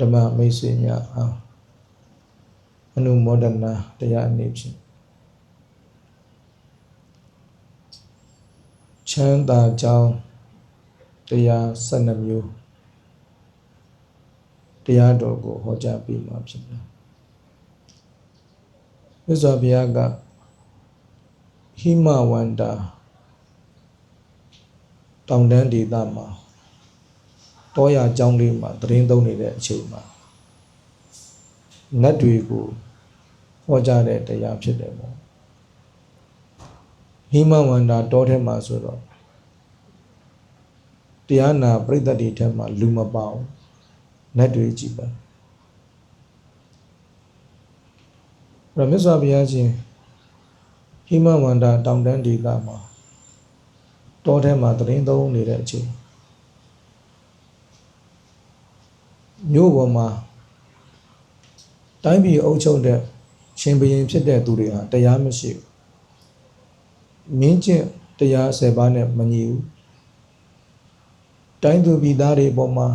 ဓမ္မမိတ်ဆွေများအားအနုမောဒနာတရားအနေဖြင့်ချမ်းသာကြောင်းတရား12မျိုးတရားတော်ကိုဟောကြားပေးမှာဖြစ်တယ်မြတ်စွာဘုရားကဟိမဝန္တာတောင်တန်းဒေသမှာ တောရအကြောင်းလေးမှာသတရင်သုံးနေတဲ့အချိန်မှာနတ်တွေကိုဟောကြားတဲ့တရားဖြစ်တယ်ပေါ့ဟိမဝန္တာတောထဲမှာဆိုတော့တရားနာပြိတ္တတွေထဲမှာလူမပေါအောင်နတ်တွေကြည်ပါရမြတ်စွာဘုရားရှင်ဟိမဝန္တာတောင်တန်းဒေသမှာတောထဲမှာသတရင်သုံးနေတဲ့အချိန် မြို့ပေါ်မှာတိုင်းပြည်အုပ်ချုပ်တဲ့ရှင်ဘုရင်ဖြစ်တဲ့သူတွေဟာတရားမရှိဘူးမြင်းကျင့်တရား၁၀ပါးနဲ့မညီဘူးတိုင်းသူပြည်သားတွေပေါ်မှာ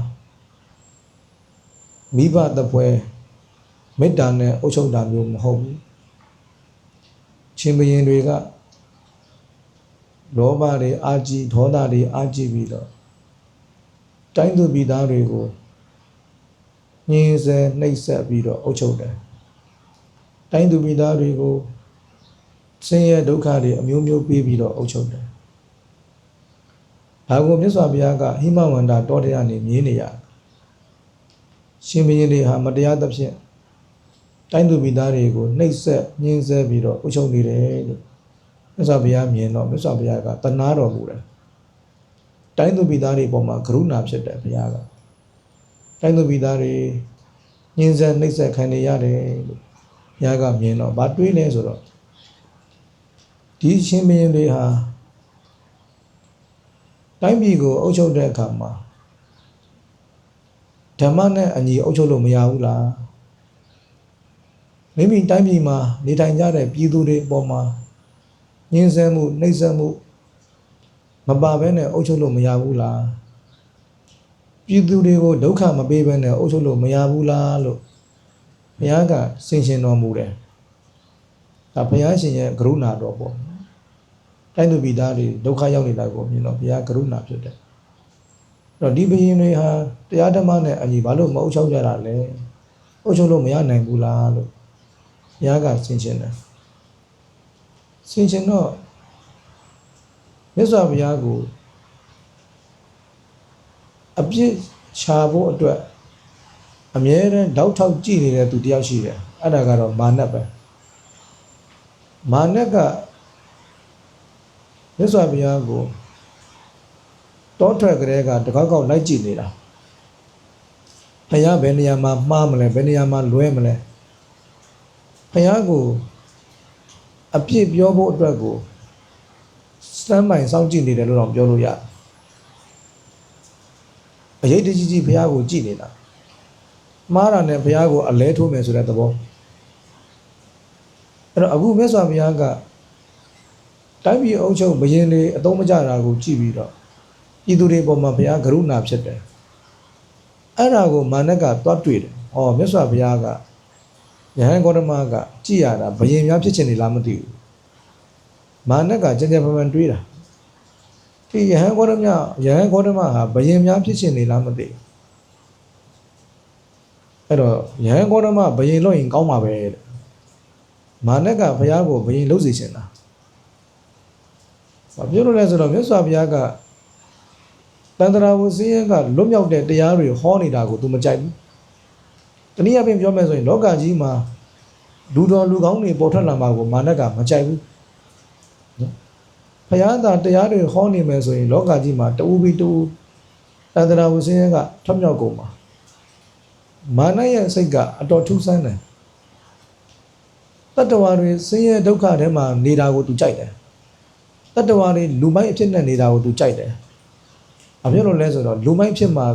မိဘတပွဲမေတ္တာနဲ့အုပ်ချုပ်တာမျိုးမဟုတ်ဘူးရှင်ဘုရင်တွေကလောဘတွေအာကြီးဒေါသတွေအာကြီးပြီးတော့တိုင်းသူပြည်သားတွေကို ညှင်းဆဲနှိပ်စက်ပြီးတော့အုပ်ချုပ်တယ်တိုင်းသူပြည်သားတွေကိုဆင်းရဲဒုက္ခတွေအမျိုးမျိုးပေးပြီးတော့အုပ်ချုပ်တယ်ဒါကိုမြတ်စွာဘုရားကဟိမဝန္တာတောတရားနေမြင်နေရရှင်ဘုရင်တွေဟာမတရားသဖြင့်တိုင်းသူပြည်သားတွေကိုနှိပ်စက်ညှင်းဆဲပြီးတော့အုပ်ချုပ်နေတယ်လို့မြတ်စွာဘုရားမြင်တော့မြတ်စွာဘုရားကတနာတော်မူတယ်တိုင်းသူပြည်သားတွေပေါ်မှာကရုဏာဖြစ်တယ်ဘုရားက တိုင်းသူပြည်သားတွေညှင်းဆဲနှိပ်စက်ခံနေရတယ်လို့ဘုရားကမြင်တော့ဗာတွေးလဲဆိုတော့ဒီရှင်ဘုရင်တွေဟာတိုင်းပြည်ကိုအုပ်ချုပ်တဲ့အခါမှာဓမ္မနဲ့အညီအုပ်ချုပ်လို့မရဘူးလားမိမိတိုင်းပြည်မှာနေထိုင်ကြတဲ့ပြည်သူတွေအပေါ်မှာညှင်းဆဲမှုနှိပ်စက်မှုမပါဘဲနဲ့အုပ်ချုပ်လို့မရဘူးလား ပြည်သူတွေကိုဒုက္ခမပေးဘဲနဲ့အုပ်ချုပ်လို့မရဘူးလားလို့ဘုရားကဆင်ရှင်တော်မူတယ်ဒါဘုရားရှင်ရဲ့ကရုဏာတော်ပေါ့တိုင်းသူပြည်သားတွေဒုက္ခရောက်နေတာကိုမြင်တော့ဘုရားကရုဏာဖြစ်တယ်အဲ့တော့ဒီဘုရင်တွေဟာတရားဓမ္မနဲ့အညီဘာလို့မအုပ်ချုပ်ကြတာလဲအုပ်ချုပ်လို့မရနိုင်ဘူးလားလို့ဘုရားကဆင်ရှင်တယ်ဆင်ရှင်တော့မြတ်စွာဘုရားကို အပြစ်ချဖို့အတွက်အမြဲတမ်းတောက်ထောက်ကြည့်နေတဲ့သူတယောက်ရှိတယ်အဲ့ဒါကတော့မာနပဲမာနကမြတ်စွာဘုရားကိုတောထွက်ကလေးကတကောက်ကောက်လိုက်ကြည့်နေတာဘုရားဘယ်နေရာမှာမှားမလဲဘယ်နေရာမှာလွဲမလဲဘုရားကိုအပြစ်ပြောဖို့အတွက်ကိုစတမ်းပိုင်စောင့်ကြည့်နေတယ်လို့တော့ပြောလို့ရတယ် အရေးတကြီးကြီးဘုရားကိုကြည့်နေတာမှားတာနဲ့ဘုရားကိုအလဲထိုးမယ်ဆိုတဲ့သဘောအဲ့တော့အခုမြတ်စွာဘုရားကတိုင်းပြည်အုပ်ချုပ်ဘယင်တွေအသုံးမကျတာကိုကြည့်ပြီးတော့ပြည်သူတွေပေါ်မှာဘုရားကရုဏာဖြစ်တယ်အဲ့ဒါကိုမာနကသွားတွေ့တယ်ဟောမြတ်စွာဘုရားကယဟန်ဂေါတမကကြည်ရတာဘယင်များဖြစ်ချင်နေလားမသိဘူးမာနကကြင်ကြင်ပန်ပန်တွေးတာ ဒီယဟန်ဂေါတမယဟန်ဂေါတမဟာဘယင်များဖြစ်ချင်နေလားမသိဘူးအဲ့တော့ယဟန်ဂေါတမဘယင်လို့ရင်ကောင်းမှာပဲတဲ့မာနကဘုရားကိုဘယင်လုပ်စီချင်တာဘာပြောလို့လဲဆိုတော့မြတ်စွာဘုရားကတန်တရာဝစင်းရဲကလွတ်မြောက်တဲ့တရားတွေဟောနေတာကို तू မကြိုက်ဘူးတနည်းအားဖြင့်ပြောမယ်ဆိုရင်လောကကြီးမှာလူတော်လူကောင်းတွေပေါ်ထွက်လာမှာကိုမာနကမကြိုက်ဘူးနော် ဘုရားသာတရားတွေဟောနေမယ်ဆိုရင်လောကကြီးမှာတူပြီးတူတန်တရာဝဆင်းရဲကထွက်မြောက်ကုန်မှာမာနရဲ့စိတ်ကအတော်ထူးဆန်းတယ်တတ္တဝါတွေဆင်းရဲဒုက္ခထဲမှာနေတာကိုသူကြိုက်တယ်တတ္တဝါတွေလူမိုက်အဖြစ်နဲ့နေတာကိုသူကြိုက်တယ်အဖြစ်လို့လဲဆိုတော့လူမိုက်ဖြစ်မှာ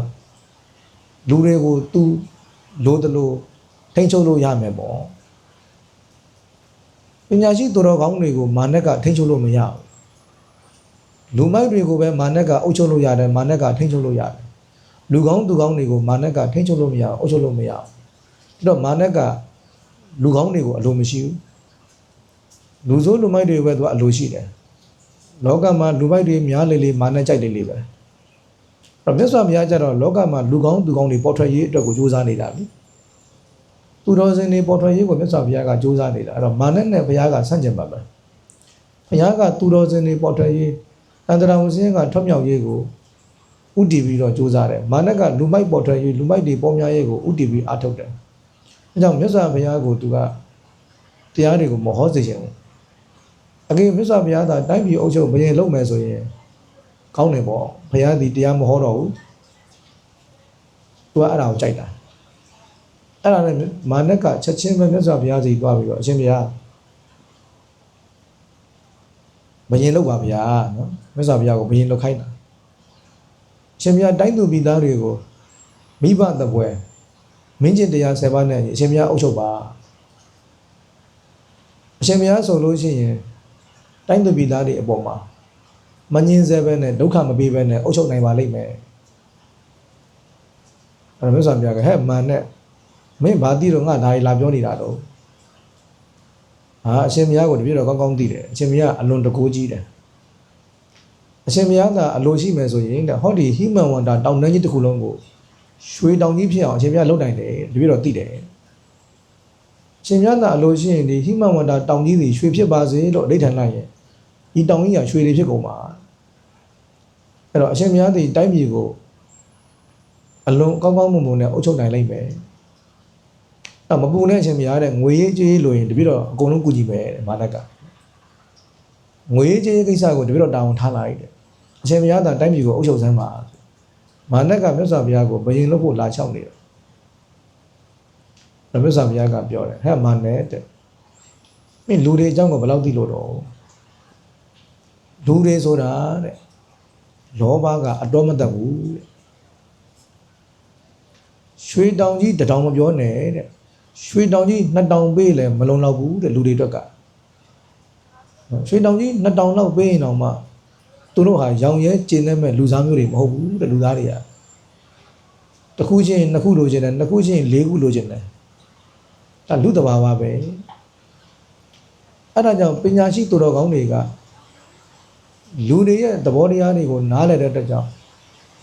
လူတွေကိုသူလိုသလိုထိန်းချုပ်လို့ရမယ်ပေါ့ပညာရှိသူတော်ကောင်းတွေကိုမာနကထိန်းချုပ်လို့မရဘူး လူမိုက်တွေကိုပဲမာနကအုပ်ချုပ်လို့ရတယ်မာနကထိန်းချုပ်လို့ရတယ်လူကောင်းသူကောင်းတွေကိုမာနကထိန်းချုပ်လို့မရအောင်အုပ်ချုပ်လို့မရအောင်ပြီးတော့မာနကလူကောင်းတွေကိုအလိုမရှိဘူးလူဆိုးလူမိုက်တွေပဲသူကအလိုရှိတယ်လောကမှာလူမိုက်တွေများလေလေမာနကြိုက်လေလေပဲအဲ့တော့မြတ်စွာဘုရားကျတော့လောကမှာလူကောင်းသူကောင်းတွေပေါ်ထွက်ရေးအတွက်ကိုကြိုးစားနေတာပြီသူတော်စင်တွေပေါ်ထွက်ရေးကိုမြတ်စွာဘုရားကကြိုးစားနေတာအဲ့တော့မာနနဲ့ဘုရားကဆန့်ကျင်ပါပဲဘုရားကသူတော်စင်တွေပေါ်ထွက်ရေး အန္တရာဝစင်းကထွတ်မြောက်ရေးကိုဥတည်ပြီးတော့ကြိုးစားတယ်မာနကလူမိုက်ပေါ်ထွက်ရေးလူမိုက်တွေပေါ်များရေးကိုဥတည်ပြီးအားထုတ်တယ်အဲကြောင့်မြတ်စွာဘုရားကိုသူကတရားတွေကိုမဟောစေချင်ဘူးအကယ်မြတ်စွာဘုရားသာတိုင်းပြည်အုပ်ချုပ်ဘယင်လုပ်မယ်ဆိုရင်ကောင်းတယ်ပေါ့ဘုရားဒီတရားမဟောတော့ဘူးသူကအဲ့ဒါကိုကြိုက်တာအဲ့ဒါနဲ့မာနကချက်ချင်းပဲမြတ်စွာဘုရားစီသွားပြီးတော့အရှင်ဘုရား ဘယင်လုပ်ပါဗျာနော်မြတ်စွာဘုရားကိုဘယင်လုပ်ခိုင်းတာအရှင်ဘုရားတိုင်းသူပြည်သားတွေကိုမိဘတပွဲမင်းကျင်တရား7ပါးနဲ့အရှင်ဘုရားအုပ်ချုပ်ပါအရှင်ဘုရားဆိုလို့ရှိရင်တိုင်းသူပြည်သားတွေအပေါ်မှာမငင်းစေပဲနဲ့ဒုက္ခမပေးပဲနဲ့အုပ်ချုပ်နိုင်ပါလိမ့်မယ်အဲ့ဒါမြတ်စွာဘုရားကဟဲ့မန်နဲ့မင်းဘာတိတော့ငါဒါကြီးလာပြောနေတာတော့ ဟာအရှင်ဘုရားကိုတပြည့်တော့ကောင်းကောင်းသိတယ်အရှင်ဘုရားအလွန်တကူကြီးတယ်အရှင်ဘုရားကအလိုရှိမယ်ဆိုရင်တဲ့ဟောဒီဟိမန်ဝန္တာတောင်တန်းကြီးတစ်ခုလုံးကိုရွှေတောင်ကြီးဖြစ်အောင်အရှင်ဘုရားလုပ်နိုင်တယ်တပြည့်တော့သိတယ်ရှင်မြတ်သာအလိုရှိရင်ဒီဟိမန်ဝန္တာတောင်ကြီးတွေရွှေဖြစ်ပါစေလို့အဋ္ဌာန်လိုက်ရင်ဒီတောင်ကြီးကရွှေတွေဖြစ်ကုန်ပါအဲ့တော့အရှင်မြတ်ဒီတိုင်းပြည်ကိုအလွန်ကောင်းကောင်းမွန်မွန်နဲ့အုပ်ချုပ်နိုင်လိမ့်မယ် အဲ့မပူနဲ့အရှင်မြတ်တဲ့ငွေရေးကြေးလို့ရင်တပြည့်တော့အကုန်လုံးကူညီမယ်တဲ့မာနကငွေရေးကြေးကိစ္စကိုတပြည့်တော့တာဝန်ထားလိုက်တယ်အရှင်မြတ်သာတိုင်းပြည်ကိုအုပ်ချုပ်စမ်းပါမာနကမြတ်စွာဘုရားကိုဘယင်လို့ဖို့လာချောက်နေတယ်။မြတ်စွာဘုရားကပြောတယ်ဟဲ့မာနတဲ့မင်းလူတွေအကြောင်းကိုဘယ်လောက်သိလို့တော့လူတွေဆိုတာတဲ့လောဘကအတော်မတတ်ဘူးတဲ့ရွှေတောင်ကြီးတစ်တောင်မပြောနဲ့တဲ့ ရွှေတောင်ကြီးနှစ်တောင်ပေးလဲမလုံလောက်ဘူးတဲ့လူတွေအတွက်ကရွှေတောင်ကြီးနှစ်တောင်လောက်ပေးရင်တော့မှသူတို့ဟာရောင်ရဲကျင်နေမဲ့လူစားမျိုးတွေမဟုတ်ဘူးတဲ့လူသားတွေကတစ်ခုချင်းနှစ်ခုလိုချင်တယ်နှစ်ခုချင်းလေးခုလိုချင်တယ်ဒါလူတဘာဝပဲအဲ့ဒါကြောင့်ပညာရှိသူတော်ကောင်းတွေကလူတွေရဲ့သဘောတရားတွေကိုနားလည်တဲ့အတွက်ကြောင့်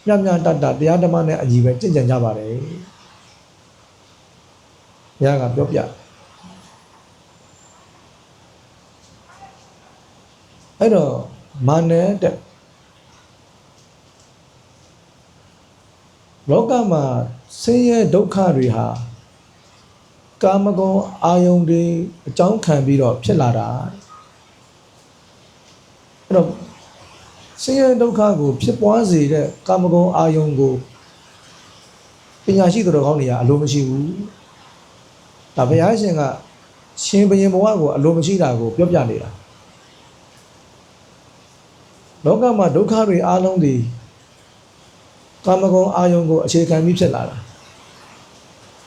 ညံ့ညံ့တတ်တာတရားဓမ္မနဲ့အညီပဲကြင်ကြံကြပါတယ် ဘုရားကပြောပြအဲ့တော့မာနတဲ့လောကမှာဆင်းရဲဒုက္ခတွေဟာကာမဂုဏ်အာယုန်တွေအကြောင်းခံပြီးတော့ဖြစ်လာတာအဲ့တော့ဆင်းရဲဒုက္ခကို ဖြစ်ပွားစေတဲ့ကာမဂုဏ်အာယုန်ကိုပညာရှိသူတော်ကောင်းတွေကအလိုမရှိဘူး ဒါဘုရားရှင်ကရှင်ဘုရင်ဘဝကိုအလိုမရှိတာကိုပြောပြနေတာလောကမှာဒုက္ခတွေအလုံးဒီကာမဂုဏ်အာယုန်ကိုအခြေခံပြီးဖြစ်လာတာ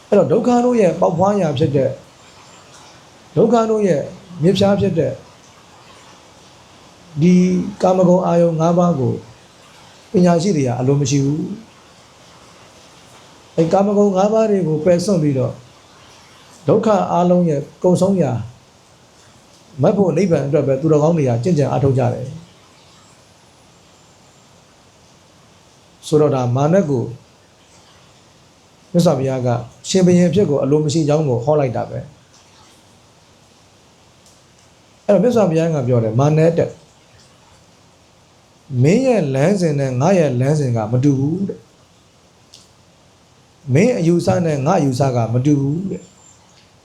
အဲ့တော့ဒုက္ခတို့ရဲ့ပေါက်ဖွားရာဖြစ်တဲ့ဒုက္ခတို့ရဲ့မြစ်ဖြားဖြစ်တဲ့ဒီကာမဂုဏ်အာယုန်၅ပါးကိုပညာရှိတွေကအလိုမရှိဘူးအဲကာမဂုဏ်၅ပါးတွေကိုပယ်စွန့်ပြီးတော့ ဒုက္ခအလုံးရဲ့ကုံဆုံးရာမတ်ဖို့နိဗ္ဗာန်အတွက်ပဲသူတော်ကောင်းတွေကကြင်ကြံအားထုတ်ကြတယ်ဆိုတော့ဒါမာနကိုမြတ်စွာဘုရားကရှင်ဘုရင်အဖြစ်ကိုအလိုမရှိကြောင်းကိုဟောလိုက်တာပဲအဲ့တော့မြတ်စွာဘုရားကပြောတယ်မာနတဲ့မင်းရဲ့လမ်းစဉ်နဲ့ငါရဲ့လမ်းစဉ်ကမတူဘူးတဲ့မင်းအယူဆနဲ့ငါအယူဆကမတူဘူးတဲ့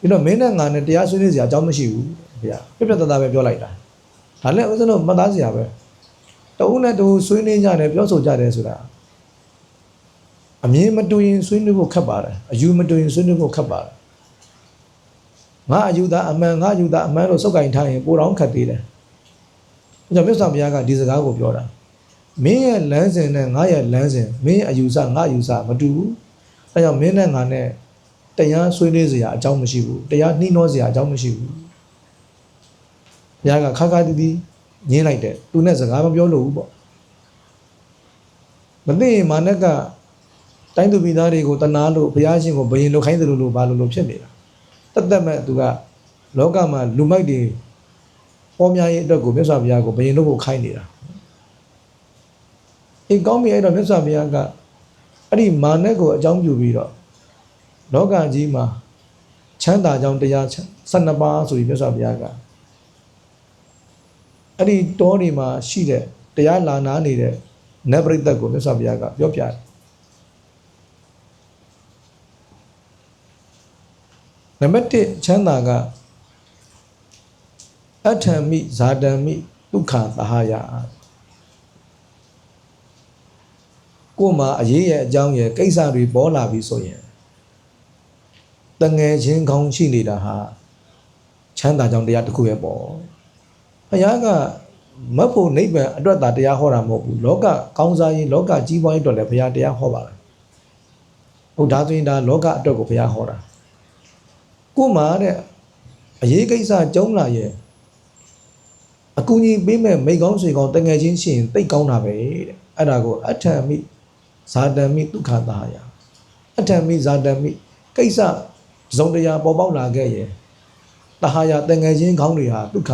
ပြီးတော့မင်းနဲ့ငါနဲ့တရားဆွေးနွေးစရာအကြောင်းမရှိဘူးဘုရားပြပြတသားပဲပြောလိုက်တာဒါလည်းဥစ္စာတော့မှတ်သားစရာပဲတဦးနဲ့တဦးဆွေးနွေးကြတယ်ပြောဆိုကြတယ်ဆိုတာအမြင်မတူရင်ဆွေးနွေးဖို့ခက်ပါတယ်အယူမတူရင်ဆွေးနွေးဖို့ခက်ပါတယ်ငါအယူသားအမှန်ငါအယူသားအမှန်လို့စုပ်ကင်ထားရင်ပိုတော့ခက်သေးတယ်အဲကြောင့်မြတ်စွာဘုရားကဒီစကားကိုပြောတာမင်းရဲ့လမ်းစဉ်နဲ့ငါရဲ့လမ်းစဉ်မင်းရဲ့အယူဆငါအယူဆမတူဘူးအဲကြောင့်မင်းနဲ့ငါနဲ့ တရားဆွေးနွေးစရာအကြောင်းမရှိဘူးတရားနှီးနှောစရာအကြောင်းမရှိဘူးဘုရားကခါခါတီးတီးညင်းလိုက်တယ်သူနဲ့စကားမပြောလို့ဘူးပေါ့မသိရင်မာနကတိုင်းသူပြည်သားတွေကိုတနာလို့ဘုရားရှင်ကိုဘယင်လုခိုင်းတယ်လို့လို့ဘာလို့လို့ဖြစ်နေတာတတ်တတ်မဲ့သူကလောကမှာလူမိုက်တွေပေါ်များရေးအတွက်ကိုမြတ်စွာဘုရားကိုဘယင်လုဖို့ခိုင်းနေတာအေးကောင်းပြီအဲ့တော့မြတ်စွာဘုရားကအဲ့ဒီမာနက်ကိုအကြောင်းပြုပြီးတော့ လောကကြီးမှာချမ်းသာကြောင်းတရား12ပါးဆိုပြီးမြတ်စွာဘုရားကအဲ့ဒီတောတွေမှာရှိတဲ့တရားလာနာနေတဲ့နတ်ပရိသတ်ကိုမြတ်စွာဘုရားကပြောပြတယ်နံပါတ်1ချမ်းသာကအထံမိဇာတံမိဒုက္ခသဟယကိုယ်မှာအရေးရဲ့အကြောင်းရဲ့ကိစ္စတွေပေါ်လာပြီဆိုရင် တငယ်ချင်းကောင်းရှိနေတာဟာချမ်းသာကြောင်းတရားတစ်ခုရဲ့ပေါ့ဘုရားကမတ်ဖို့နိဗ္ဗာန်အတွက်သာတရားဟောတာမဟုတ်ဘူးလောကကောင်းစားရေးလောကကြီးပွားရေးအတွက်လည်းဘုရားတရားဟောပါလားဟုတ်ဒါဆိုရင်ဒါလောကအတွက်ကိုဘုရားဟောတာကို့မှာတဲ့အရေးကိစ္စကြုံလာရဲ့အကူကြီးပေးမဲ့မိကောင်းဆွေကောင်းတငယ်ချင်းရှိရင်တိတ်ကောင်းတာပဲတဲ့အဲ့ဒါကိုအထံမိဇာတံမိဒုက္ခတာယအထံမိဇာတံမိကိစ္စ ဇုံတရားပေါ်ပေါက်လာခဲ့ရဲ့တဟာယတငယ်ချင်းကောင်းတွေဟာဒုက္ခ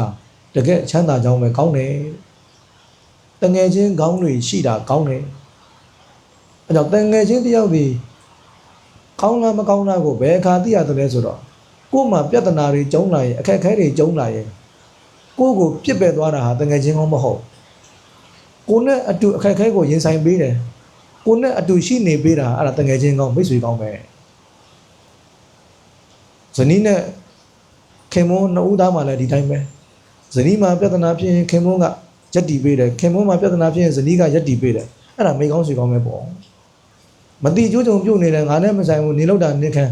တကယ်ချမ်းသာကြောင်းပဲကောင်းတယ်တငယ်ချင်းကောင်းတွေရှိတာကောင်းတယ်အဲကြောင့်တငယ်ချင်းတယောက်ဒီကောင်းလားမကောင်းလားကိုဘယ်အခါသိရတယ်လဲဆိုတော့ကို့မှာပြဿနာတွေကြုံလာရင်အခက်အခဲတွေကြုံလာရင်ကိုယ့်ကိုပြစ်ပယ်သွားတာဟာတငယ်ချင်းကောင်းမဟုတ်ကိုနဲ့အတူအခက်အခဲကိုရင်ဆိုင်ပေးတယ်ကိုနဲ့အတူရှိနေပေးတာအဲ့ဒါတငယ်ချင်းကောင်းမိတ်ဆွေကောင်းပဲ ဇနီးနဲ့ခင်မုန်းနှစ်ဦးသားမှလည်းဒီတိုင်းပဲဇနီးမှာပြဿနာဖြစ်ရင်ခင်မုန်းကရက်တီပေးတယ်ခင်မုန်းမှာပြဿနာဖြစ်ရင်ဇနီးကရက်တီပေးတယ်အဲ့ဒါမိကောင်းဆွေကောင်းပဲပေါ့မတိကျိုးကြုံပြုတ်နေတယ်ငါနဲ့မဆိုင်ဘူးနေလောက်တာနေခံ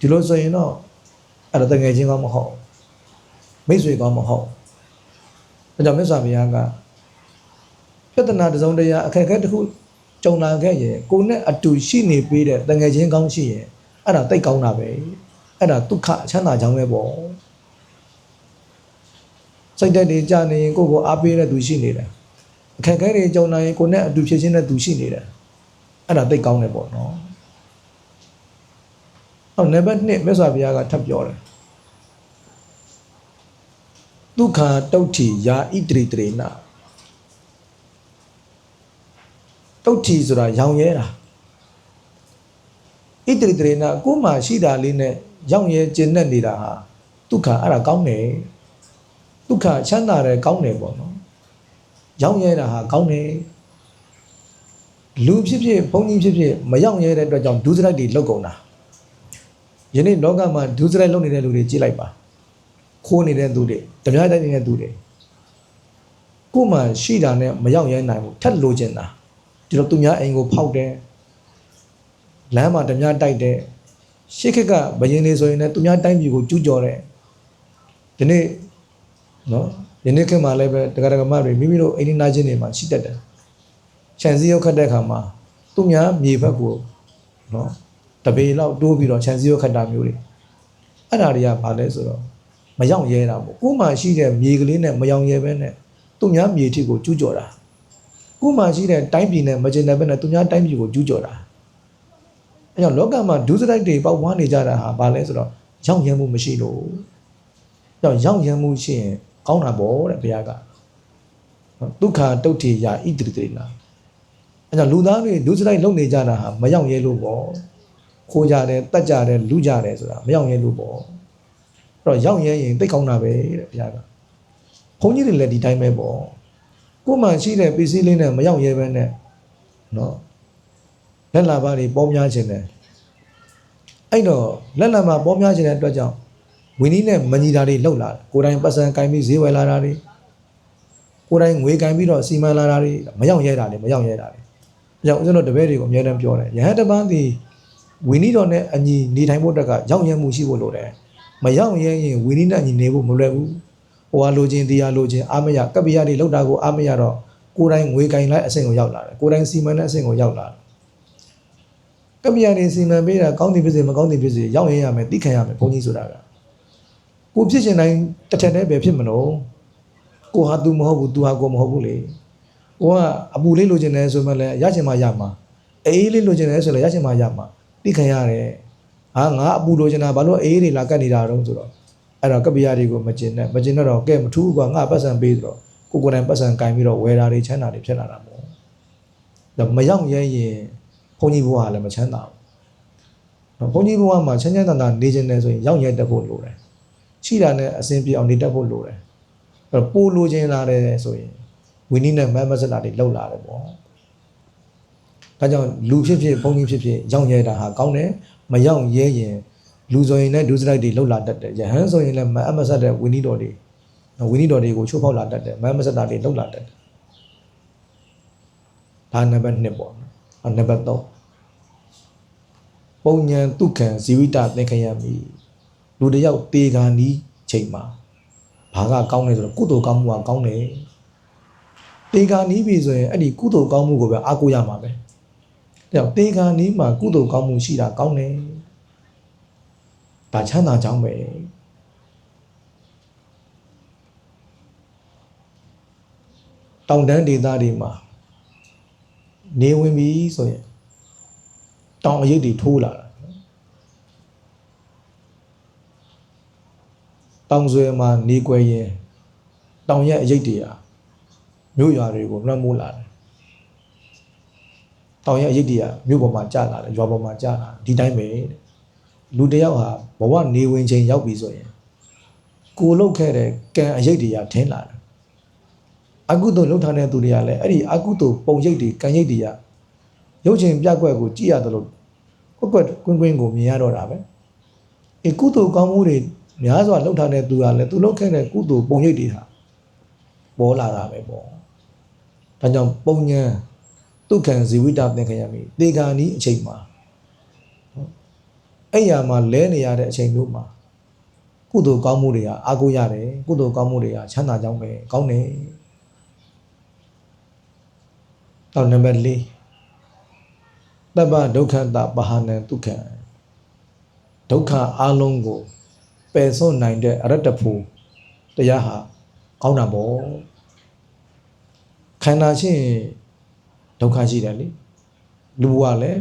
ဒီလိုဆိုရင်တော့အဲ့ဒါတငယ်ချင်းကောင်းမဟုတ်မိတ်ဆွေကောင်းမဟုတ်ဒါကြောင့်မြတ်စွာဘုရားကပြဿနာတစ်စုံတရာအခက်အခဲတစ်ခုကြုံလာခဲ့ရင်ကိုနဲ့အတူရှိနေပေးတဲ့တငယ်ချင်းကောင်းရှိရင်အဲ့ဒါတိတ်ကောင်းတာပဲ အဲ့ဒါဒုက္ခအချမ်းသာကြောင်းပဲပေါ့စိတ်ဓာတ်တွေကြာနေရင်ကိုယ့်ကိုအားပေးတဲ့သူရှိနေတယ်အခက်အခဲတွေကြုံလာရင်ကိုနဲ့အတူဖြစ်ချင်းတဲ့သူရှိနေတယ်အဲ့ဒါတိတ်ကောင်းတယ်ပေါ့နော်ဟောနံပါတ်1မြတ်စွာဘုရားကထပ်ပြောတယ်ဒုက္ခတုတ်ထီယာဣတရိတရေနတုတ်ထီဆိုတာရောင်ရဲတာဣတရိတရေနကိုယ်မှာရှိတာလေးနဲ့ ရောင်ရဲကျင်နဲ့နေတာဟာဒုက္ခအဲ့ဒါကောင်းတယ်ဒုက္ခချမ်းသာတယ်ကောင်းတယ်ပေါ့နော်ရောင်ရဲတာဟာကောင်းတယ်လူဖြစ်ဖြစ်ဘုန်းကြီးဖြစ်ဖြစ်မရောင်ရဲတဲ့အတွက်ကြောင့်ဒုစရိုက်တွေလောက်ကုန်တာယနေ့လောကမှာဒုစရိုက်လောက်နေတဲ့လူတွေကြည့်လိုက်ပါခိုးနေတဲ့သူတွေဓမြတိုက်နေတဲ့သူတွေကိုယ်မှရှိတာနဲ့မရောက်ရဲနိုင်ဘူးထက်လိုချင်တာဒီလိုသူများအိမ်ကိုဖောက်တယ်လမ်းမှာဓမြတိုက်တယ် ရှေ့ခက်ကဘယင်းလေးဆိုရင်လည်းသူများတိုင်းပြည်ကိုကျူးကျော်တယ်ဒီနေ့နော်ဒီနေ့ခေတ်မှာလည်းပဲတက္ကရာကမတွေမိမိတို့အိမ်နီးနားချင်းတွေမှာရှိတတ်တယ်ခြံစည်းရုပ်ခတ်တဲ့အခါမှာသူများမြေဘက်ကိုနော်တပေလောက်တိုးပြီးတော့ခြံစည်းရုပ်ခတ်တာမျိုးတွေအဲ့ဒါတွေကဘာလဲဆိုတော့မရောက်ရဲတာပေါ့ကို့မှာရှိတဲ့မြေကလေးနဲ့မရောက်ရဲဘဲနဲ့သူများမြေထိကိုကျူးကျော်တာကို့မှာရှိတဲ့တိုင်းပြည်နဲ့မကျင်တဲ့ဘဲနဲ့သူများတိုင်းပြည်ကိုကျူးကျော်တာ အဲကြောင့်လောကမှာဒုစရိုက်တွေပေါက်ဝါးနေကြတာဟာဘာလဲဆိုတော့ရောက်ရဲမှုမရှိလို့ကြောင့်ရောက်ရဲမှုရှိရင်ကောင်းတာပေါ့တဲ့ဘုရားကဒုက္ခတုတ်ထေယာဣတိတိနာအဲကြောင့်လူသားတွေဒုစရိုက်လုပ်နေကြတာဟာမရောက်ရဲလို့ပေါ့ခိုးကြတယ်တတ်ကြတယ်လူကြတယ်ဆိုတာမရောက်ရဲလို့ပေါ့အဲ့တော့ရောက်ရဲရင်သိကောင်းတာပဲတဲ့ဘုရားကဘုန်းကြီးတွေလည်းဒီတိုင်းပဲပေါ့ကိုယ်မှရှိတဲ့ပစ္စည်းလေးနဲ့မရောက်ရဲပဲနဲ့နော် လက်လာပါတွေပေါများခြင်းတယ်အဲ့တော့လက်လာပါပေါများခြင်းတဲ့အတွက်ကြောင့်ဝင်းနီးနဲ့မညီတာတွေလှုပ်လာတယ်ကိုယ်တိုင်ပတ်စံကင်ပြီးဈေးဝယ်လာတာတွေကိုယ်တိုင်ငွေကင်ပြီးတော့စီမံလာတာတွေမရောက်ရဲတာတွေမရောက်ရဲတာတွေအကြောင်းဦးဇင်းတို့တပည့်တွေကိုအများတန်းပြောတယ်ယဟန်တပန်းဒီဝင်းနီးတော်နဲ့အညီနေထိုင်ဖို့တက်ကရောက်ရဲမှုရှိဖို့လိုတယ်မရောက်ရဲရင်ဝီနိနဲ့ညီနေဖို့မလွယ်ဘူးဟိုဟာလိုချင်တရားလိုချင်အာမရကပ္ပိယတွေလောက်တာကိုအာမရတော့ကိုယ်တိုင်ငွေကင်လိုက်အဆင့်ကိုရောက်လာတယ်ကိုယ်တိုင်စီမံတဲ့အဆင့်ကိုရောက်လာတယ် ကပ္ပိယတွေစီမံပေးတာကောင်းသည်ဖြစ်စေမကောင်းသည်ဖြစ်စေရောက်ရင်ရမယ်သိခံရမယ်ဘုန်းကြီးဆိုတာကကိုဖြစ်ရှင်တိုင်းတစ်ထက်တည်းပဲဖြစ်မလို့ကိုဟာသူမဟုတ်ဘူးသူဟာကိုမဟုတ်ဘူးလေကိုကအပူလေးလိုချင်တယ်ဆိုမှလည်းရချင်မှရမှာအေးလေးလိုချင်တယ်ဆိုလည်းရချင်မှရမှာသိခံရတယ်ဟာငါအပူလိုချင်တာဘာလို့အေးတွေလာကတ်နေတာတော့ဆိုတော့အဲ့တော့ကပ္ပိယတွေကိုမကျင်နဲ့မကျင်တော့ကဲမထူးကွာငါပတ်စံပေးဆိုတော့ကိုကိုယ်တိုင်ပတ်စံကင်ပြီးတော့ဝယ်တာတွေချမ်းသာတွေဖြစ်လာတာပေါ့ဒါမရောက်ရဲရင် ဘုန်းကြီးဘုရားလည်းမချမ်းသာဘူးဘုန်းကြီးဘုရားမှာချမ်းချမ်းသာသာနေခြင်းနဲ့ဆိုရင်ရောက်ရဲတတ်ဖို့လိုတယ်ရှိတာနဲ့အစဉ်ပြေအောင်နေတတ်ဖို့လိုတယ်အဲ့တော့ပိုလိုချင်လာတယ်ဆိုရင်ဝိနည်းနဲ့မမစလာတွေလောက်လာတယ်ပေါ့ဒါကြောင့်လူဖြစ်ဖြစ်ဘုံကြီးဖြစ်ဖြစ်ရောက်ရဲတာဟာကောင်းတယ်မရောက်ရဲရင်လူဆိုရင်လည်းဒုစရိုက်တွေလှုပ်လာတတ်တယ်ယဟန်ဆိုရင်လည်းမအမဆက်တဲ့ဝိနည်းတော်တွေဝိနည်းတော်တွေကိုချိုးဖောက်လာတတ်တယ်မအမဆက်တာတွေလှုပ်လာတတ်တယ်ဒါနံပါတ်1ပေါ့နော်နံပါတ်3 ပုံညာတုခံဇီဝိတသင်္ခယမိလူတစ်ယောက်တေဂာနီးချိန်မှာဘာကကောင်းလဲဆိုတော့ကုသိုလ်ကောင်းမှုကကောင်းတယ်တေဂာနီးပြီဆိုရင်အဲ့ဒီကုသိုလ်ကောင်းမှုကိုပဲအားကိုးရမှာပဲတဲ့တော့တေခါနီးမှာကုသိုလ်ကောင်းမှုရှိတာကောင်းတယ်။ဒါချမ်းသာကြောင်းပဲ။တောင်တန်းဒေသတွေမှာနေဝင်ပြီဆိုရင် တောင်အရိပ်တွေထိုးလာတာ။တောင်ဆွဲမှာနေကွယ်ရင်တောင်ရဲ့အရိပ်တွေဟာမြို့ရွာတွေကိုလွှမ်းမိုးလာတယ်တောင်ရဲ့အရေးတွေကမြို့ပေါ်မှာကြာလာတယ်ရွာပေါ်မှာကြာလာဒီတိုင်းပဲတဲ့လူတစ်ယောက်ဟာဘဝနေဝင်ချိန်ရောက်ပြီဆိုရင်ကိုလုတ်ခဲ့တဲ့ကံအရေးတွေကထင်းလာတယ်အကုသိုလ်လှုပ်ထားတဲ့သူတွေကလည်းအဲ့ဒီအကုသိုလ်ပုံရိပ်တွေကံရိပ်တွေက ရုပ်ချင်းပြက်ကွက်ကိုကြည့်ရတယ်လို့ကွက်ကွက်ကွင်းကွင်းကိုမြင်ရတော့တာပဲအကုသိုလ်ကောင်းမှုတွေများစွာလှုပ်ထားတဲ့သူကလည်းသူလှုပ်ခဲ့တဲ့ကုသိုလ်ပုံရိပ်တွေဟာပေါ်လာတာပဲပေါ့ဒါကြောင့်ပုံညာဒုက္ခံဇီဝိတသင်္ခယမိတေဂာနီအချိန်မှာအဲ့ရမှာလဲနေရတဲ့အချိန်မျိုးမှာကုသိုလ်ကောင်းမှုတွေကအာကိုရတယ်ကုသိုလ်ကောင်းမှုတွေကချမ်းသာကြောင်းပဲကောင်းတယ်တော့နံပါတ်၄ တပ္ပဒုက္ခတပဟာနံဒုက္ခဒုက္ခအလုံးကိုပယ်စွန့်နိုင်တဲ့အရတ္တဖို့တရားဟာကောင်းတာပေါ့ခန္ဓာချင်းဒုက္ခရှိတယ်လေလူကလည်း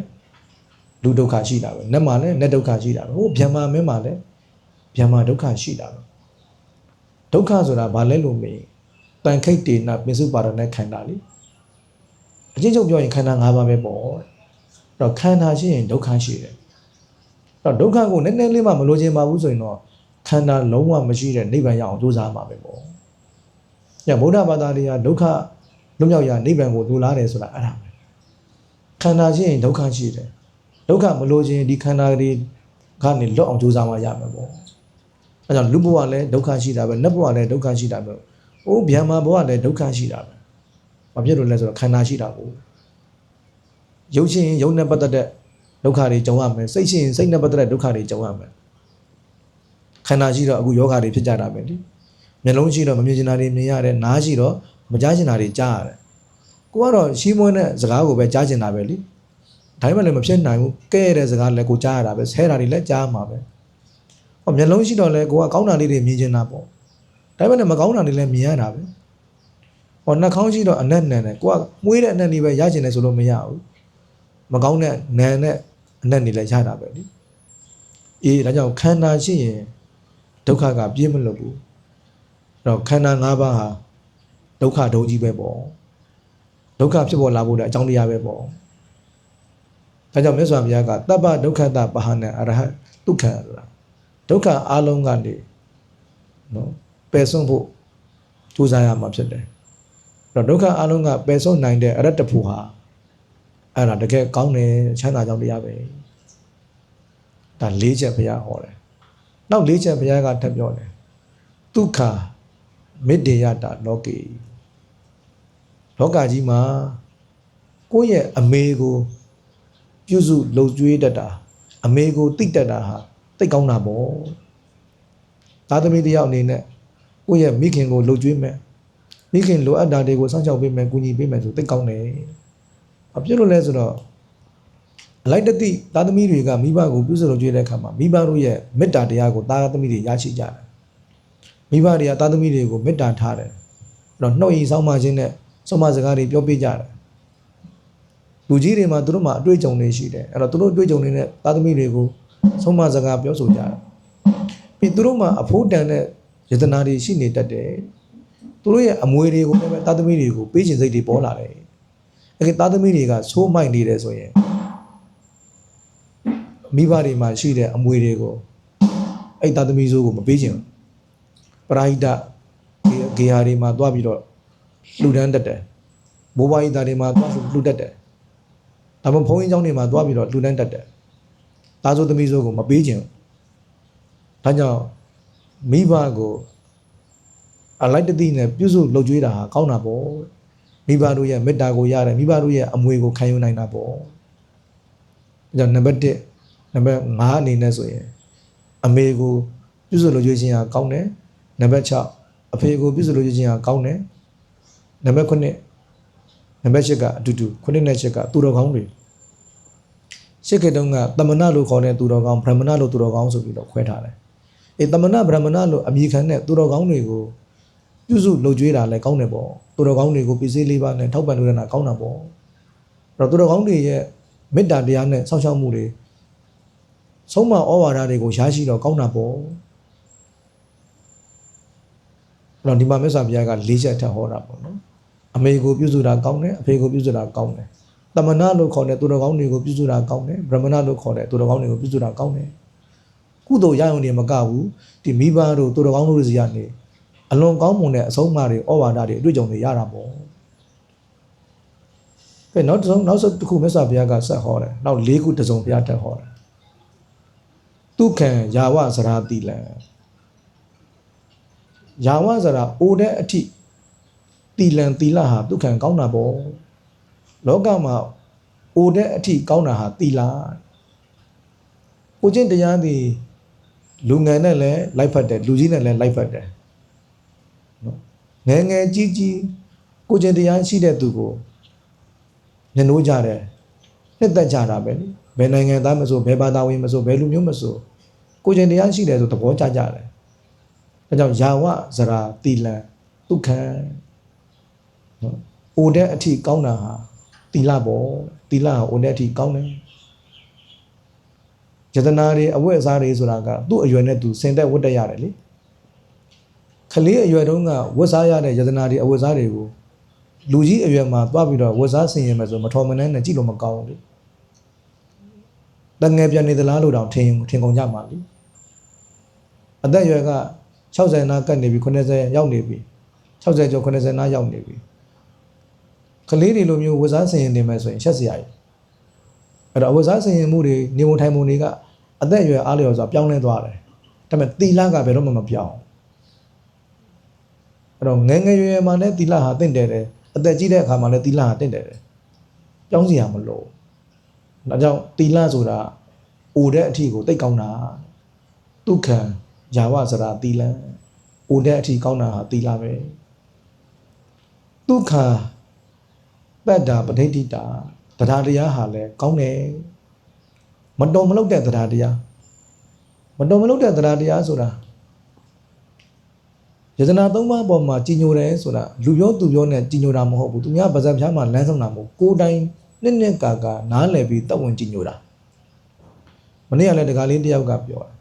လူဒုက္ခရှိတာပဲနတ်မှာလည်းနတ်ဒုက္ခရှိတာပဲဟိုဗျမ္မာမင်းမှာလည်းဗျမ္မာဒုက္ခရှိတာပဲဒုက္ခဆိုတာဘာလဲလို့မေးတန်ခိတ်တေနပင်စုပါရณะခန္ဓာလေအချင်းချုပ်ပြောရင်ခန္ဓာ၅ပါးပဲပေါ့အဲ့ တော့ခန္ဓာရှိရင်ဒုက္ခရှိတယ်အဲ့တော့ဒုက္ခကိုနည်းနည်းလေးမှမလိုချင်ပါဘူးဆိုရင်တော့ခန္ဓာလုံးဝမရှိတဲ့နိဗ္ဗာန်ရအောင်ကြိုးစားမှာပဲပေါ့ညဗုဒ္ဓဘာသာတွေကဒုက္ခလွတ်မြောက်ရာနိဗ္ဗာန်ကိုလိုလားတယ်ဆိုတာအဲ့ဒါပဲခန္ဓာရှိရင်ဒုက္ခရှိတယ်ဒုက္ခမလိုချင်ဒီခန္ဓာတွေကနေလွတ်အောင်ကြိုးစားမှရမှာပေါ့အဲကြောင့်လူဘဝလည်းဒုက္ခရှိတာပဲနတ်ဘဝလည်းဒုက္ခရှိတာပဲ။အိုးဗျာမာဘဝလည်းဒုက္ခရှိတာပဲ။ဘာဖြစ်လို့လဲဆိုတော့ခန္ဓာရှိတာကို ရုပ်ရှင်ရုပ်နဲ့ပတ်သက်တဲ့ဒုက္ခတွေကြုံရမယ်။စိတ်ရှင်စိတ်နဲ့ပတ်သက်တဲ့ဒုက္ခတွေကြုံရမယ်။ခန္ဓာရှိတော့အခုယောဂတွေဖြစ်ကြတာပဲလေ။မျက်လုံးရှိတော့မမြင်ချင်တာတွေမြင်ရတယ်။နားရှိတော့မကြားချင်တာတွေကြားရတယ်။ကိုကတော့ရှင်းမွန်းတဲ့စကားကိုပဲကြားချင်တာပဲလေ။ဒါမှလည်းမဖြစ်နိုင်ဘူး။ကဲတဲ့စကားလည်းကိုကြားရတာပဲ။ဆဲတာတွေလည်းကြားမှာပဲ။ဟောမျက်လုံးရှိတော့လည်းကိုကကောင်းတာလေးတွေမြင်ချင်တာပေါ့။ဒါမှလည်းမကောင်းတာတွေလည်းမြင်ရတာပဲ။ဟောနှာခေါင်းရှိတော့အနက်နန်တယ်ကိုကမွေးတဲ့အနက်လေးပဲရချင်တယ်ဆိုလို့မရဘူး။ မကောင်းတဲ့နန်နဲ့အနက်နေလည်းရတာပဲလေ။အေးဒါကြောင့်ခန္ဓာရှိရင်ဒုက္ခကပြည့်မလို့ဘူး။အဲ့တော့ခန္ဓာ၅ပါးဟာဒုက္ခဒုံကြီးပဲပေါ့ဒုက္ခဖြစ်ပေါ်လာဖို့လည်းအကြောင်းတရားပဲပေါ့ဒါကြောင့်မြတ်စွာဘုရားကတပ္ပဒုက္ခတပဟာနံအရဟဒုက္ခလားဒုက္ခအလုံးကနေနော်ပယ်စွန့်ဖို့ကြိုးစားရမှာဖြစ်တယ်အဲ့တော့ဒုက္ခအလုံးကပယ်စွန့်နိုင်တဲ့အရတ္တဖို့ဟာ အဲ့ဒါတကယ်ကောင်းတယ်ချမ်းသာကြောင်းတရားပဲဒါ၄ချက်ဘုရားဟောတယ်နောက်၄ချက်ဘုရားကထပ်ပြောတယ်ဒုက္ခမေတ္တေယတာလောကေလောကကြီးမှာကိုယ့်ရဲ့အမေကိုပြုစုလှုပ်ကြွေးတတ်တာအမေကိုတိတ်တတ်တာဟာတိတ်ကောင်းတာပေါ့သားသမီးတယောက်အနေနဲ့ကိုယ့်ရဲ့မိခင်ကိုလှုပ်ကြွေးမယ်မိခင်လိုအပ်တာတွေကိုစောင့်ရှောက်ပေးမယ်ကူညီပေးမယ်ဆိုတိတ်ကောင်းတယ် ဘာဖြစ်လို့လဲဆိုတော့အလိုက်တတိသားသမီးတွေကမိဘကိုပြုစုလှုပ်ကြွေးတဲ့အခါမှာမိဘတို့ရဲ့မေတ္တာတရားကိုသားသမီးတွေရရှိကြတယ်မိဘတွေကသားသမီးတွေကိုမေတ္တာထားတယ်အဲ့တော့နှုတ်ရည်ဆောင်းမှခြင်းနဲ့ဆုံးမစကားတွေပြောပြကြတယ်လူကြီးတွေမှာသူတို့မှာအတွေ့အကြုံတွေရှိတယ်အဲ့တော့သူတို့အတွေ့အကြုံတွေနဲ့သားသမီးတွေကိုဆုံးမစကားပြောဆိုကြတယ်ပြီးသူတို့မှာအဖို့တန်တဲ့ယတနာတွေရှိနေတတ်တယ်သူတို့ရဲ့အမွေတွေကိုလည်းပဲသားသမီးတွေကိုပေးချင်စိတ်တွေပေါ်လာတယ် အဲ့ဒီသားသမီးတွေကဆိုးမိုက်နေတယ်ဆိုရင်မိဘတွေမှာရှိတဲ့အမွေတွေကိုအဲ့သားသမီးဆိုးကိုမပေးချင်ဘူးပရာဟိတဂေဟာတွေမှာတွားပြီးတော့လှူဒန်းတတ်တယ်မိုးဘွားဤသားတွေမှာတွားလှူတတ်တယ်ဒါမှမဟုတ်ဘုန်းကြီးကျောင်းတွေမှာတွားပြီးတော့လှူဒန်းတတ်တယ်သားဆိုးသမီးဆိုးကိုမပေးချင်ဘူးဒါကြောင့်မိဘကိုအလိုက်တတိနဲ့ပြုစုလုပ်ကြွေးတာဟာကောင်းတာပေါ့ မိဘတို့ရဲ့မေတ္တာကိုရတယ်မိဘတို့ရဲ့အမွေကိုခံယူနိုင်တာပေါ့ဒါကြောင့်နံပါတ်1နံပါတ်5အနေနဲ့ဆိုရင်အမေကိုပြုစုလုပ်ကြွေးခြင်းဟာကောင်းတယ်နံပါတ်6အဖေကိုပြုစုလုပ်ကြွေးခြင်းဟာကောင်းတယ်နံပါတ်9နံပါတ်8ကအတူတူ9နဲ့8ကသူတော်ကောင်းတွေရှစ်ခေတ်တုန်းကတမနာလို့ခေါ်တဲ့သူတော်ကောင်းဗြဟ္မဏလို့သူတော်ကောင်းဆိုပြီးတော့ခွဲထားတယ်အေးတမနာဗြဟ္မဏလို့အမိခံတဲ့သူတော်ကောင်းတွေကို ပြုစုလုပ်ကြွေးတာလည်းကောင်းတယ်ပေါ့သူတော်ကောင်းတွေကိုပစ္စည်းလေးပါးနဲ့ထောက်ပံ့လို့ရတာကောင်းတာပေါ့အဲ့တော့သူတော်ကောင်းတွေရဲ့မေတ္တာတရားနဲ့စောင့်ရှောက်မှုတွေဆုံးမဩဝါဒတွေကိုရရှိတော့ကောင်းတာပေါ့အဲ့တော့ဒီမှာမြတ်စွာဘုရားက၄ချက်ထပ်ဟောတာပေါ့နော်အမေကိုပြုစုတာကောင်းတယ်အဖေကိုပြုစုတာကောင်းတယ်တမနာလို့ခေါ်တဲ့သူတော်ကောင်းတွေကိုပြုစုတာကောင်းတယ်ဗြဟ္မဏလို့ခေါ်တဲ့သူတော်ကောင်းတွေကိုပြုစုတာကောင်းတယ်ကုသိုလ်ရရုံတွေမကဘူးဒီမိဘတို့သူတော်ကောင်းတို့စီကနေ အလွန်ကောင်းမွန်တဲ့အဆုံးအမတွေဩဝါဒတွေအတွေ့အကြုံတွေရတာပေါ့ကဲနောက်တစ်ဆုံးနောက်ဆုံးတစ်ခုမြတ်စွာဘုရားကဆက်ဟောတယ်နောက်၄ခုတစ်စုံဘုရားတက်ဟောတယ်ဒုက္ခံယာဝဇရာတိလံယာဝဇရာအိုတဲ့အထိတိလံတိလဟာဒုက္ခံကောင်းတာပေါ့လောကမှာအိုတဲ့အထိကောင်းတာဟာတိလာကိုချင်းတရားသည်လူငယ်နဲ့လည်းလိုက်ဖက်တယ်လူကြီးနဲ့လည်းလိုက်ဖက်တယ်နော် ငယ်ငယ်ကြီးကြီးကိုချင်းတရားရှိတဲ့သူကိုညှိုးကြတယ်နှစ်သက်ကြတာပဲလေဘယ်နိုင်ငံသားမဆိုဘယ်ဘာသာဝင်မဆိုဘယ်လူမျိုးမဆိုကိုချင်းတရားရှိတယ်ဆိုသဘောကျကြတယ်ဒါကြောင့်ယာဝဇရာတိလံဒုက္ခံနော်အိုတဲ့အထိကောင်းတာဟာတီလပေါ့တီလဟာအိုတဲ့အထိကောင်းတယ်ယတနာတွေအဝတ်အစားတွေဆိုတာကသူ့အရွယ်နဲ့သူစင်သက်ဝတ်တက်ရတယ်လေ ခလေးအရွယ်တုန်းကဝတ်စားရတဲ့ယတနာတွေအဝတ်အစားတွေကိုလူကြီးအရွယ်မှာသွားပြီးတော့ဝတ်စားဆင်ရင်မယ်ဆိုမထော်မနှမ်းနဲ့ကြည့်လို့မကောင်းဘူးလေတငယ်ပြန်နေသလားလို့တောင်ထင်ထင်ကုန်ကြမှာလေအသက်အရွယ်က60နားကတ်နေပြီ90ရောက်နေပြီ60ကျော်90နားရောက်နေပြီကလေးတွေလိုမျိုးဝတ်စားဆင်ရင်နေမယ်ဆိုရင်ရှက်စရာကြီးအဲ့တော့ဝတ်စားဆင်ရင်မှုတွေနေမထိုင်မှုတွေကအသက်အရွယ်အားလျော်စွာပြောင်းလဲသွားတယ်ဒါပေမဲ့တီလာကဘယ်တော့မှမပြောင်း အဲ့တော့ငယ်ငယ်ရွယ်ရွယ်မှာလည်းတီလာဟာတင့်တယ်တယ်အသက်ကြီးတဲ့အခါမှာလည်းတီလာဟာတင့်တယ်တယ်ပြောင်းစီရမလို့ဒါကြောင့်တီလာဆိုတာအိုတဲ့အထီကိုတိတ်ကောင်းတာဒုက္ခံယာဝစရာတီလံအိုတဲ့အထီကောင်းတာဟာတီလာပဲဒုက္ခပတ္တာပဋိဋ္ဌိတာတရားတရားဟာလည်းကောင်းတယ်မတော်မလုပ်တဲ့တရားတရားမတော်မလုပ်တဲ့တရားတရားဆိုတာ ယတနာသုံးပါးပေါ်မှာကြီးညိုတယ်ဆိုတာလူပြောသူပြောနဲ့ကြီးညိုတာမဟုတ်ဘူးသူများပါဇက်ဖျားမှာလမ်းဆောင်တာမဟုတ်ကိုယ်တိုင်နှစ်နှစ်ကာကာနားလည်ပြီးတတ်ဝင်ကြီးညိုတာမနေ့ကလည်းတကားလေးတယောက်ကပြောတာ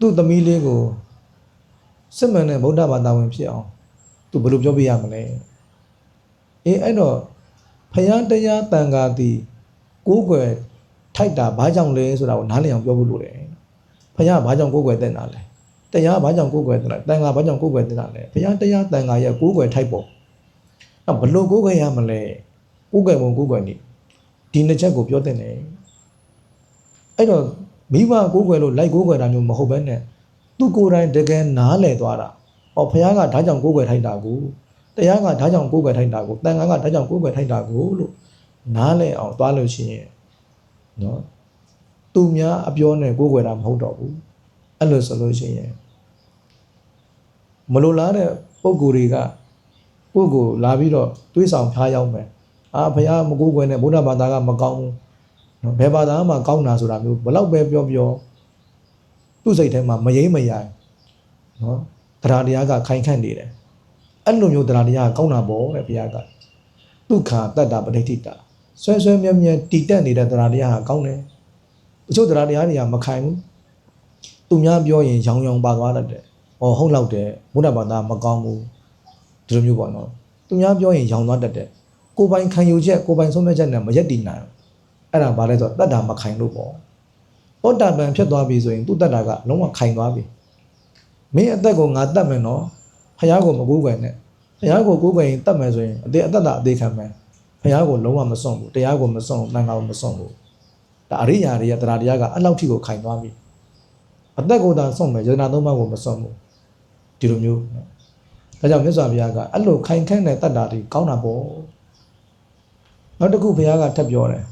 သူ့သမီးလေးကိုစစ်မှန်တဲ့ဗုဒ္ဓဘာသာဝင်ဖြစ်အောင်သူဘယ်လိုပြောပြရမလဲအေးအဲ့တော့ဖယားတရားတန်ခါသည်ကိုးကွယ်ထိုက်တာဘာကြောင့်လဲဆိုတာကိုနားလည်အောင်ပြောဖို့လိုတယ်ဖယားဘာကြောင့်ကိုးကွယ်တဲ့နာလဲ တရားဘာကြောင့်ကိုးကွယ်တဲ့နာတန်ခါဘာကြောင့်ကိုးကွယ်တဲ့နာလဲဖယားတရားတန်ခါရဲ့ကိုးကွယ်ထိုက်ပေါ့အဲ့ဘလို့ကိုးကွယ်ရမလဲကိုးကွယ်ပုံကိုးကွယ်နေဒီနှစ်ချက်ကိုပြောတဲ့နေအဲ့တော့မိဘကိုးကွယ်လို့လိုက်ကိုးကွယ်တာမျိုးမဟုတ်ဘဲနဲ့သူကိုယ်တိုင်တကယ်နားလည်သွားတာဟောဖယားကဒါကြောင့်ကိုးကွယ်ထိုက်တာကိုတရားကဒါကြောင့်ကိုးကွယ်ထိုက်တာကိုတန်ခါကဒါကြောင့်ကိုးကွယ်ထိုက်တာကိုလို့နားလဲအောင်သွားလို့ရှိရင်နော်သူများအပြောနဲ့ကိုးကွယ်တာမဟုတ်တော့ဘူး အဲ့လိုဆိုလို့ရှိရင်မလိုလားတဲ့ပုံကိုယ်တွေကကိုယ့်ကိုလာပြီးတော့တွေးဆောင်ဖျားရောက်မယ်အာဘုရားမကိုးကွယ်နဲ့ဗုဒ္ဓဘာသာကမကောင်းဘူးနော်ဘယ်ဘာသာမှကောင်းတာဆိုတာမျိုးဘလောက်ပဲပြောပြောသူ့စိတ်ထဲမှာမယိမ့်မယိုင်နော်တရားတရားကခိုင်ခန့်နေတယ်အဲ့လိုမျိုးတရားတရားကောင်းတာပေါ့တဲ့ဘုရားကဒုက္ခတတ္တပဋိဋ္ဌိတာဆွဲဆွဲမြဲမြဲတည်တက်နေတဲ့တရားတရားဟာကောင်းတယ်တချို့တရားတရားတွေကမခိုင်ဘူး သူများပြောရင်ရောင်ရောင်ပါသွားတတ်တယ်ဟောဟုတ်လောက်တယ်ဘုရားဘာသာမကောင်းဘူးဒီလိုမျိုးပေါ့နော်သူများပြောရင်ရောင်သွားတတ်တယ်ကိုယ်ပိုင်ခံယူချက်ကိုယ်ပိုင်ဆုံးဖြတ်ချက်နဲ့မရက်တည်နိုင်ဘူးအဲ့ဒါဘာလဲဆိုတော့တတ်တာမခိုင်လို့ပေါ့သောတာပန်ဖြစ်သွားပြီဆိုရင်သူတတ်တာကလုံးဝခိုင်သွားပြီမင်းအသက်ကိုငါတတ်မယ်နော်ဖះကိုမကူးကွယ်နဲ့ဖះကိုကူးကွယ်ရင်တတ်မယ်ဆိုရင်အသေးအသက်တာအသေးခံမယ်ဖះကိုလုံးဝမစွန့်ဘူးတရားကိုမစွန့်ဘူးတန်ခါကိုမစွန့်ဘူးဒါအရိယာတွေရဲ့တရားတရားကအဲ့လောက်ထိကိုခိုင်သွားပြီ အသက်ကိုသာစွန့်မယ်ယန္နာသုံးပါးကိုမစွန့်ဘူးဒီလိုမျိုးနော်ဒါကြောင့်မြတ်စွာဘုရားကအဲ့လိုခိုင်ခန့်တဲ့တတ်တာတွေကောင်းတာပေါ့နောက်တစ်ခုဘုရားကထပ်ပြောတယ်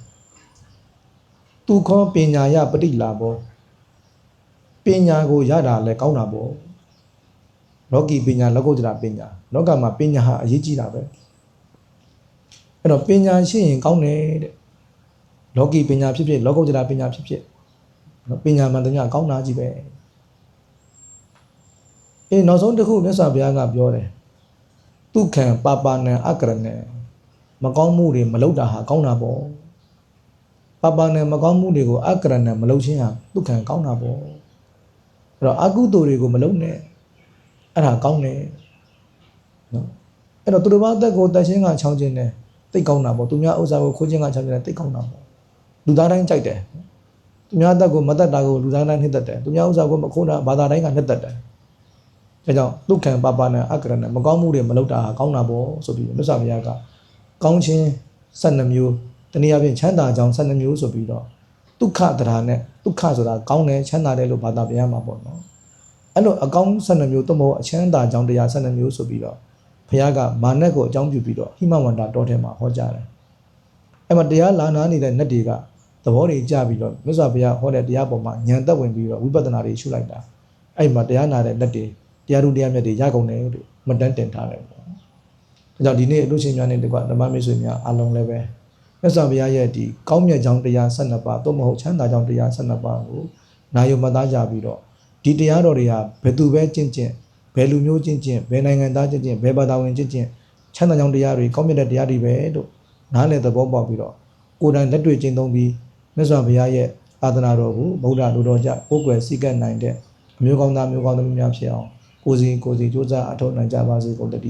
သူခောပညာယပฏิလာဘောပညာကိုရတာလည်းကောင်းတာပေါ့လောကီပညာလောကုတ္တရာပညာလောကမှာပညာဟာအရေးကြီးတာပဲအဲ့တော့ပညာရှိရင်ကောင်းတယ်တဲ့လောကီပညာဖြစ်ဖြစ်လောကုတ္တရာပညာဖြစ်ဖြစ် နော်ပညာမှန်တမျှကောင်းတာကြီးပဲအေးနောက်ဆုံးတစ်ခုမြတ်စွာဘုရားကပြောတယ်ဒုက္ခံပါပါဏံအကရဏံမကောင်းမှုတွေမလုပ်တာဟာကောင်းတာပေါ့ပါပါဏံမကောင်းမှုတွေကိုအကရဏံမလုပ်ခြင်းဟာဒုက္ခံကောင်းတာပေါ့အဲ့တော့အကုသိုလ်တွေကိုမလုပ်နဲ့အဲ့ဒါကောင်းတယ်နော်အဲ့တော့သူတို့ဘာအသက်ကိုတတ်ရှင်းကချောင်းခြင်းနဲ့တိတ်ကောင်းတာပေါ့သူများဥစ္စာကိုခိုးခြင်းကချောင်းခြင်းနဲ့တိတ်ကောင်းတာပေါ့လူသားတိုင်းကြိုက်တယ် သူများအသက်ကိုမတတ်တာကိုလူသားတိုင်းနှိမ့်တတ်တယ်သူများဥစ္စာကိုမခိုးတာဘာသာတိုင်းကနှိမ့်တတ်တယ်ဒါကြောင့်ဒုက္ခံပပနဲ့အကရဏမကောင်းမှုတွေမလုပ်တာဟာကောင်းတာပေါ့ဆိုပြီးမြတ်စွာဘုရားကကောင်းခြင်း12မျိုးတနည်းအားဖြင့်ချမ်းသာကြောင်း12မျိုးဆိုပြီးတော့ဒုက္ခတရားနဲ့ဒုက္ခဆိုတာကောင်းတယ်ချမ်းသာတယ်လို့ဘာသာပြန်ရမှာပေါ့နော်အဲ့လိုအကောင်း12မျိုးသို့မဟုတ်အချမ်းသာကြောင်းတရား12မျိုးဆိုပြီးတော့ဘုရားကမာနက်ကိုအကြောင်းပြုပြီးတော့ဟိမဝန္တာတော်ထဲမှာဟောကြားတယ်အဲ့မှာတရားလာနာနေတဲ့နတ်တွေက သဘောတွေကြပြီးတော့မြတ်စွာဘုရားဟောတဲ့တရားပေါ်မှာဉာဏ်သက်ဝင်ပြီးတော့ဝိပဿနာတွေရှုလိုက်တာအဲ့မှာတရားနာတဲ့နတ်တွေတရားသူတရားမြတ်တွေရကုန်တယ်လို့မတန်းတင်ထားတယ်ပေါ့။ဒါကြောင့်ဒီနေ့လူချင်းများနဲ့တကွဓမ္မမိတ်ဆွေများအားလုံးလည်းပဲမြတ်စွာဘုရားရဲ့ဒီကောင်းမြတ်ကြောင်းတရား12ပါးသို့မဟုတ်ချမ်းသာကြောင်းတရား12ပါးကိုနာယုံမှတ်သားကြပြီးတော့ဒီတရားတော်တွေဟာဘယ်သူပဲကျင့်ကျင့်ဘယ်လူမျိုးကျင့်ကျင့်ဘယ်နိုင်ငံသားကျင့်ကျင့်ဘယ်ဘာသာဝင်ကျင့်ကျင့်ချမ်းသာကြောင်းတရားတွေကောင်းမြတ်တဲ့တရားတွေပဲလို့နားလည်သဘောပေါက်ပြီးတော့ကိုယ်တိုင်လက်တွေ့ကျင့်သုံးပြီး မြတ်စွာဘုရားရဲ့အာသနာတော်ကိုဗုဒ္ဓလူတော်ကြကိုယ်ွယ်စည်းကပ်နိုင်တဲ့အမျိုးကောင်းသားမျိုးကောင်းသမီးများဖြစ်အောင်ကိုယ်စီကိုယ်စီစူးစမ်းအထောက်နိုင်ကြပါစေကုန်တည်း